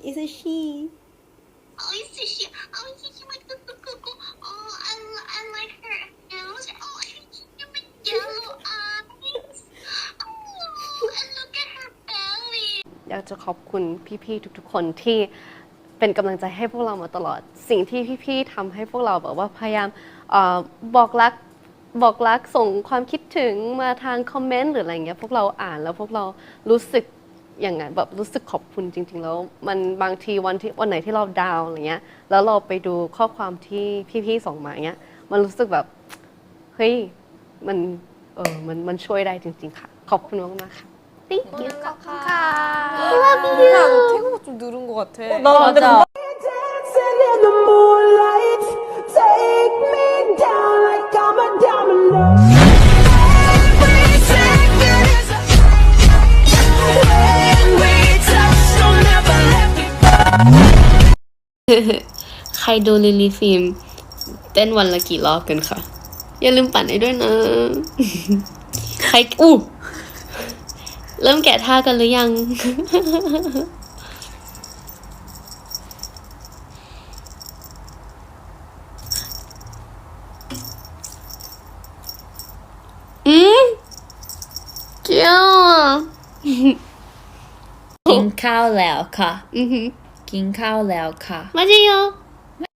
It's a she. Oh, it's a she. Oh, it's a she. Like the cuckoo. I, like her nose. Oh, she's with yellow eyes. อยากจะขอบคุณพี่ๆทุกๆคนที่เป็นกำลังใจให้พวกเรามาตลอด สิ่งที่พี่ๆทำให้พวกเราแบบว่าพยายามออบอกรักบอกรักส่งความคิดถึงมาทางคอมเมนต์หรืออะไรเงี้ยพวกเราอ่านแล้วพวกเรารู้สึก อย่างไงแบบรู้สึกขอบคุณจริง ๆ แล้ว มันบางทีวันที่วันไหนที่เราดาวน์อะไรเงี้ยแล้วเราไปดูข้อความที่พี่ๆส่งมาเงี้ยมันรู้สึกแบบเฮ้ยมันเออมันมันช่วยได้จริง ๆ ค่ะ ขอบคุณมากๆค่ะ thank you 그냥 태국어 좀 늘은 것 같아. 나 근데 맞아. ใครดูลิลีฟิล์มเต้นวันละกี่รอบกันคะ อย่าลืมปั่นให้ด้วยนะ ใครอู้เริ่มแกะท่ากันหรือยัง อืมเกี่ยวอะกินข้าวแล้วค่ะ อือ 긴카오卡，马카 맞.